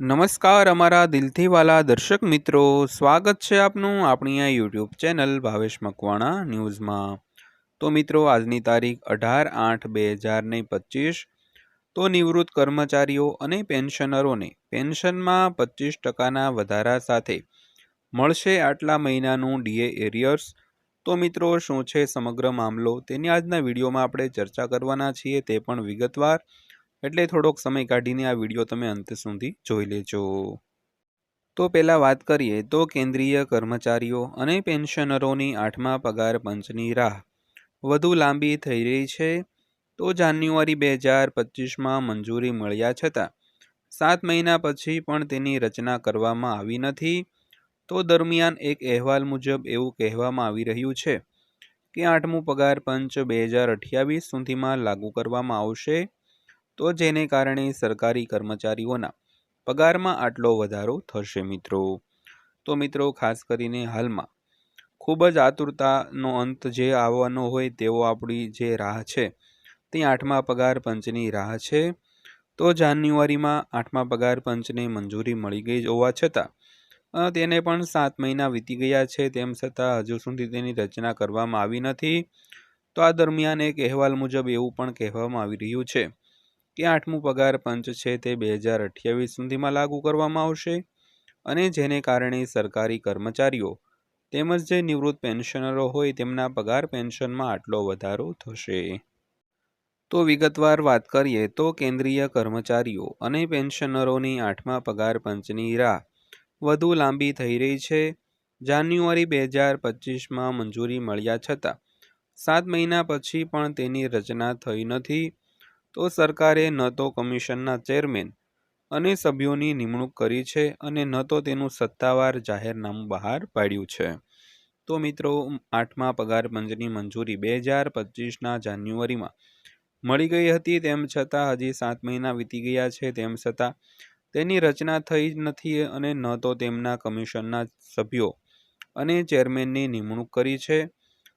નમસ્કાર, અમારા દિલથી વાલા દર્શક મિત્રો. સ્વાગત છે આપનું આપણી આ યુટ્યુબ ચેનલ ભાવેશ મકવાણા ન્યૂઝમાં. તો મિત્રો, આજની તારીખ અઢાર આઠ બે હજાર ને પચીસ. તો નિવૃત્ત કર્મચારીઓ અને પેન્શનરોને પેન્શનમાં પચીસ ટકાના વધારા સાથે મળશે આટલા મહિનાનું ડીએ એરિયર્સ. તો મિત્રો, શું છે સમગ્ર મામલો? તેની આજના વિડીયોમાં આપણે ચર્ચા કરવાના છીએ, તે પણ વિગતવાર. એટલે થોડોક સમય કાઢીને આ વીડિયો તમે અંત સુધી જોઈ લેજો. તો પહેલાં વાત કરીએ તો કેન્દ્રીય કર્મચારીઓ અને પેન્શનરોની આઠમા પગાર પંચની રાહ. વધુ લાંબી થઈ રહી છે તો જાન્યુઆરી બે હજાર પચીસમાં મંજૂરી મળ્યા છતાં સાત મહિના પછી પણ તેની રચના કરવામાં આવી નથી. તો દરમિયાન એક અહેવાલ મુજબ એવું કહેવામાં આવી રહ્યું છે કે આઠમું પગાર પંચ બે હજાર અઠ્યાવીસ સુધીમાં લાગુ કરવામાં આવશે. તો જેને કારણે સરકારી કર્મચારીઓના પગારમાં આટલો વધારો થશે મિત્રો. તો મિત્રો, ખાસ કરીને હાલમાં ખૂબ જ આતુરતાનો અંત જે આવવાનો હોય તેવો આપણી જે રાહ છે, તે આઠમા પગાર પંચની રાહ છે. તો જાન્યુઆરીમાં આઠમા પગાર પંચને મંજૂરી મળી ગઈ હોવા છતાં તેને પણ સાત મહિના વીતી ગયા છે, તેમ છતાં હજુ સુધી તેની રચના કરવામાં આવી નથી. તો આ દરમિયાન એક અહેવાલ મુજબ એવું પણ કહેવામાં આવી રહ્યું છે. કે આઠમું પગાર પંચ છે તે બે હજાર અઠ્યાવીસ સુધીમાં લાગુ કરવામાં આવશે અને જેને કારણે સરકારી કર્મચારીઓ તેમજ જે નિવૃત્ત પેન્શનરો હોય તેમના પગાર પેન્શનમાં આટલો વધારો થશે. તો વિગતવાર વાત કરીએ તો કેન્દ્રીય કર્મચારીઓ અને પેન્શનરોની આઠમા પગાર પંચની રાહ વધુ લાંબી થઈ રહી છે. જાન્યુઆરી બે હજાર પચીસમાં મંજૂરી મળ્યા છતાં સાત મહિના પછી પણ તેની રચના થઈ નથી. તો સરકારે ન તો કમિશનના ચેરમેન અને સભ્યોની નિમણૂક કરી છે અને ન તો તેનું સત્તાવાર જાહેરનામું બહાર પાડ્યું છે. તો મિત્રો, આઠમા પગાર પંચની મંજૂરી બે હજાર પચીસના જાન્યુઆરીમાં મળી ગઈ હતી, તેમ છતાં હજી સાત મહિના વીતી ગયા છે, તેમ છતાં તેની રચના થઈ જ નથી અને ન તો તેમના કમિશનના સભ્યો અને ચેરમેનની નિમણૂક કરી છે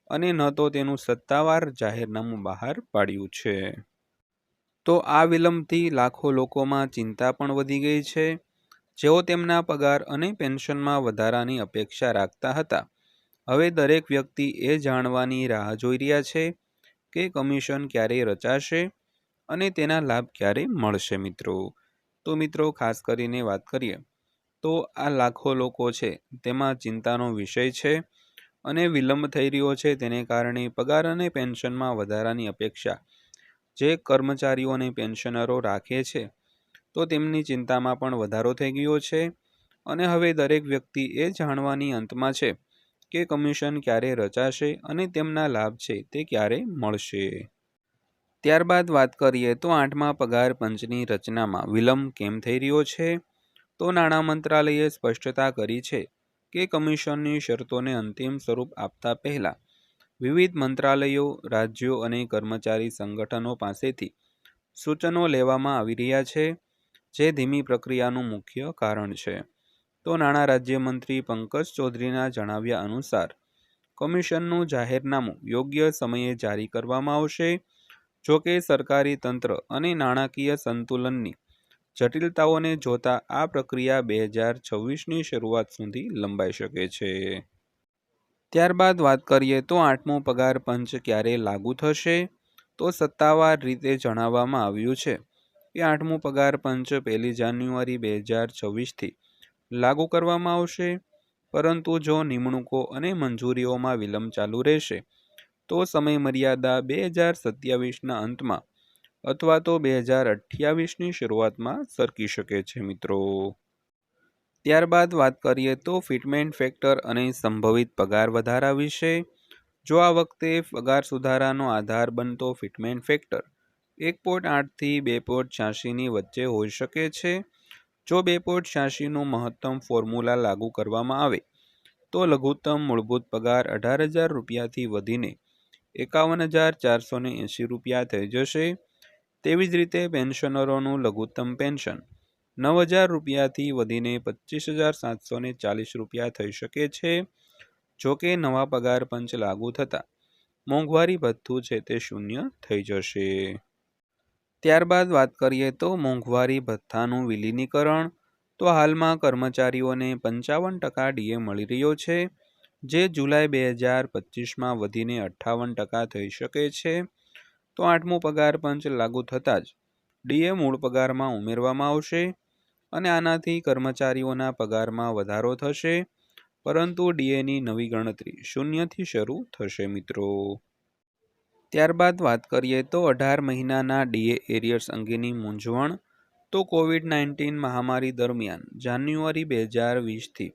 અને ન તો તેનું સત્તાવાર જાહેરનામું બહાર પાડ્યું છે. તો આ વિલંબથી લાખો લોકોમાં ચિંતા પણ વધી ગઈ છે. જેઓ તેમના પગાર અને પેન્શનમાં વધારાની અપેક્ષા રાખતા હતા. હવે દરેક વ્યક્તિ એ જાણવાની રાહ જોઈ રહ્યા છે કે કમિશન ક્યારે રચાશે અને તેના લાભ ક્યારે મળશે મિત્રો. તો મિત્રો, ખાસ કરીને વાત કરીએ, તો આ લાખો લોકો છે, તેમાં ચિંતાનો વિષય છે અને વિલંબ થઈ રહ્યો છે. તેને કારણે પગાર અને પેન્શનમાં વધારાની અપેક્ષા જે કર્મચારીઓ અને પેન્શનરો રાખે છે, તો તેમની ચિંતામાં પણ વધારો થઈ ગયો છે. અને હવે દરેક વ્યક્તિ એ જાણવાની અંતમાં છે કે કમિશન ક્યારે રચાશે અને તેમના લાભ છે તે ક્યારે મળશે. ત્યારબાદ વાત કરીએ તો આઠમા પગાર પંચની રચનામાં વિલંબ કેમ થઈ રહ્યો છે? તો નાણાં મંત્રાલયે સ્પષ્ટતા કરી છે કે કમિશનની શરતોને અંતિમ સ્વરૂપ આપતા પહેલાં વિવિધ મંત્રાલયો, રાજ્યો અને કર્મચારી સંગઠનો પાસેથી સૂચનો લેવામાં આવી રહ્યા છે, જે ધીમી પ્રક્રિયાનું મુખ્ય કારણ છે. તો નાણાં રાજ્યમંત્રી પંકજ ચૌધરીના જણાવ્યા અનુસાર, કમિશનનું જાહેરનામું યોગ્ય સમયે જારી કરવામાં આવશે, જો કે સરકારી તંત્ર અને નાણાકીય સંતુલનની જટિલતાઓને જોતા આ પ્રક્રિયા બે હજાર છવ્વીસની શરૂઆત સુધી લંબાઈ શકે છે. ત્યારબાદ વાત કરીએ તો આઠમો પગાર પંચ ક્યારે લાગુ થશે? તો સત્તાવાર રીતે જણાવવામાં આવ્યું છે કે આઠમું પગાર પંચ પહેલી જાન્યુઆરી બે હજાર છવ્વીસથી લાગુ કરવામાં આવશે. પરંતુ જો નિમણૂકો અને મંજૂરીઓમાં વિલંબ ચાલુ રહેશે, તો સમય મર્યાદા બે હજાર સત્યાવીસના અંતમાં અથવા તો બે હજાર અઠ્યાવીસની શરૂઆતમાં સરકી શકે છે મિત્રો. ત્યારબાદ વાત કરીએ તો ફિટમેન્ટ ફેક્ટર અને સંભવિત પગાર વધારા વિશે. જો આ વખતે પગાર સુધારાનો આધાર બનતો ફિટમેન્ટ ફેક્ટર એક પોઈન્ટ આઠથી બે પોઈન્ટ છ્યાસીની વચ્ચે હોઈ શકે છે. જો બે પોઈન્ટ છ્યાસીનું મહત્તમ ફોર્મ્યુલા લાગુ કરવામાં આવે, તો લઘુત્તમ મૂળભૂત પગાર અઢાર હજાર રૂપિયાથી વધીને એકાવન હજાર ચારસો એંશી રૂપિયા થઈ જશે. તેવી જ રીતે પેન્શનરોનું લઘુત્તમ પેન્શન નવ હજાર રૂપિયાથી વધીને પચીસ હજાર સાતસો ને ચાલીસ રૂપિયા થઈ શકે છે, જો કે નવા પગાર પંચ લાગુ થતાં મોંઘવારી ભથ્થું છે તે શૂન્ય થઈ જશે. ત્યારબાદ વાત કરીએ તો મોંઘવારી ભથ્થાનું વિલીનીકરણ. તો હાલમાં કર્મચારીઓને પંચાવન ટકા ડીએ મળી રહ્યો છે, જે જુલાઈ બે હજાર પચીસમાં વધીને અઠ્ઠાવન ટકા થઈ શકે છે. તો આઠમું પગાર પંચ લાગુ થતાં જ ડીએ મૂળ પગારમાં ઉમેરવામાં આવશે. અને આનાથી કર્મચારીઓના પગારમાં વધારો થશે. પરંતુ ડીએની નવી ગણતરી શૂન્યથી શરૂ થશે મિત્રો. ત્યારબાદ વાત કરીએ તો અઢાર મહિનાના ડીએ એરિયર્સ અંગેની મૂંઝવણ તો કોવિડ નાઇન્ટીન મહામારી દરમિયાન જાન્યુઆરી બે હજાર વીસથી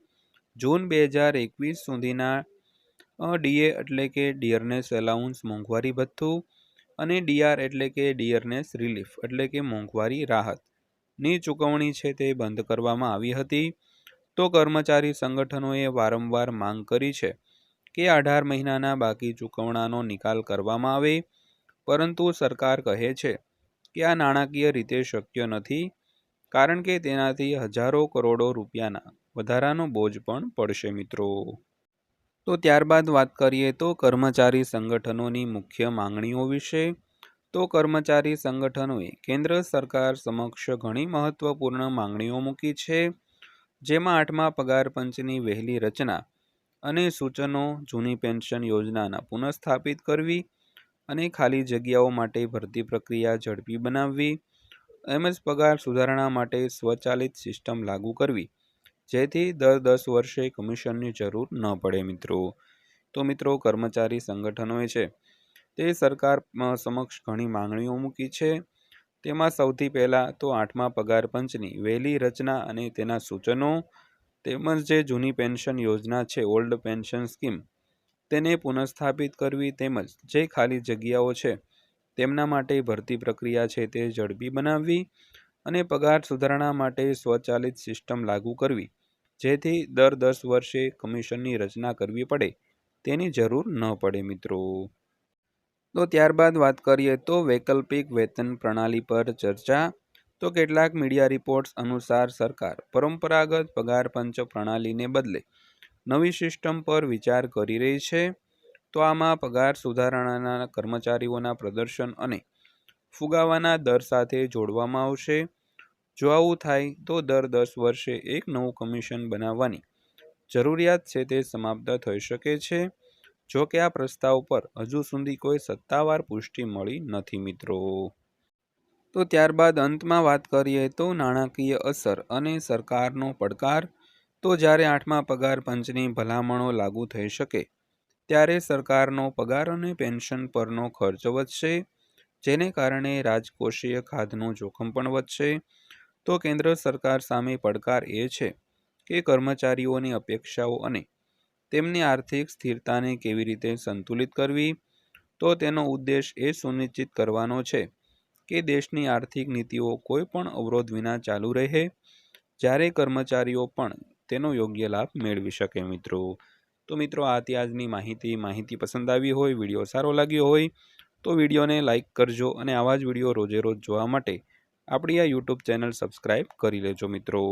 જૂન બે હજાર એકવીસ સુધીના ડીએ એટલે કે ડિયરનેસ એલાઉન્સ મોંઘવારી ભથ્થું અને ડીઆર એટલે કે ડિયરનેસ રિલીફ એટલે કે મોંઘવારી રાહતની ચૂકવણી છે તે બંધ કરવામાં આવી હતી. તો કર્મચારી સંગઠનોએ વારંવાર માંગ કરી છે કે અઢાર મહિનાના બાકી ચૂકવણાનો નિકાલ કરવામાં આવે. પરંતુ સરકાર કહે છે કે આ નાણાકીય રીતે શક્ય નથી, કારણ કે તેનાથી હજારો કરોડો રૂપિયાના વધારાનો બોજ પણ પડશે મિત્રો. તો ત્યારબાદ વાત કરીએ તો કર્મચારી સંગઠનોની મુખ્ય માંગણીઓ વિશે. તો કર્મચારી સંગઠનોએ કેન્દ્ર સરકાર સમક્ષ ઘણી મહત્વપૂર્ણ માંગણીઓ મૂકી છે, જેમાં આઠમા પગાર પંચની વહેલી રચના અને સૂચનો, જૂની પેન્શન યોજનાના પુનઃસ્થાપિત કરવી અને ખાલી જગ્યાઓ માટે ભરતી પ્રક્રિયા ઝડપી બનાવવી તેમજ પગાર સુધારણા માટે સ્વચાલિત સિસ્ટમ લાગુ કરવી, જેથી દર દસ વર્ષે કમિશનની જરૂર ન પડે મિત્રો. તો મિત્રો, કર્મચારી સંગઠનોએ છે તે સરકાર સમક્ષ ઘણી માંગણીઓ મૂકી છે. તેમાં સૌથી પહેલાં તો આઠમા પગાર પંચની વહેલી રચના અને તેના સૂચનો, તેમજ જે જૂની પેન્શન યોજના છે, ઓલ્ડ પેન્શન સ્કીમ, તેને પુનઃસ્થાપિત કરવી તેમજ જે ખાલી જગ્યાઓ છે, તેમના માટે ભરતી પ્રક્રિયા છે તે ઝડપી બનાવવી અને પગાર સુધારણા માટે સ્વચાલિત સિસ્ટમ લાગુ કરવી, જેથી દર દસ વર્ષે કમિશનની રચના કરવી પડે, તેની જરૂર ન પડે મિત્રો. તો ત્યારબાદ વાત કરીએ તો વૈકલ્પિક વેતન પ્રણાલી પર ચર્ચા. તો કેટલાક મીડિયા રિપોર્ટ્સ અનુસાર સરકાર પરંપરાગત પગાર પંચ પ્રણાલીને બદલે નવી સિસ્ટમ પર વિચાર કરી રહી છે. તો આમાં પગાર સુધારણાના કર્મચારીઓના પ્રદર્શન અને ફુગાવાના દર સાથે જોડવામાં આવશે. જો આવું થાય તો દર દસ વર્ષે એક નવું કમિશન બનાવવાની જરૂરિયાત છે તે સમાપ્ત થઈ શકે છે. જો કે આ પ્રસ્તાવ પર હજુ સુધી કોઈ સત્તાવાર પુષ્ટિ મળી નથી મિત્રો. તો ત્યારબાદ અંતમાં વાત કરીએ તો નાણાકીય અસર અને સરકારનો પડકાર. તો જ્યારે આઠમા પગાર પંચની ભલામણો લાગુ થઈ શકે, ત્યારે સરકારનો પગાર અને પેન્શન પરનો ખર્ચ વધશે, જેને કારણે રાજકોષીય ખાધનું જોખમ પણ વધશે. તો કેન્દ્ર સરકાર સામે પડકાર એ છે કે કર્મચારીઓની અપેક્ષાઓ અને તેમની આર્થિક સ્થિરતાને કેવી રીતે સંતુલિત કરવી? તો તેનો ઉદ્દેશ એ સુનિશ્ચિત કરવાનો છે કે દેશની આર્થિક નીતિઓ કોઈ પણ અવરોધ વિના ચાલુ રહે, જ્યારે કર્મચારીઓ પણ તેનો યોગ્ય લાભ મેળવી શકે મિત્રો. તો મિત્રો, આથી આજની માહિતી માહિતી પસંદ આવી હોય, વીડિયો સારો લાગ્યો હોય, તો વિડીયોને લાઇક કરજો અને આવા જ વીડિયો રોજે રોજ જોવા માટે આપણી આ યુટ્યુબ ચેનલ સબસ્ક્રાઈબ કરી લેજો મિત્રો.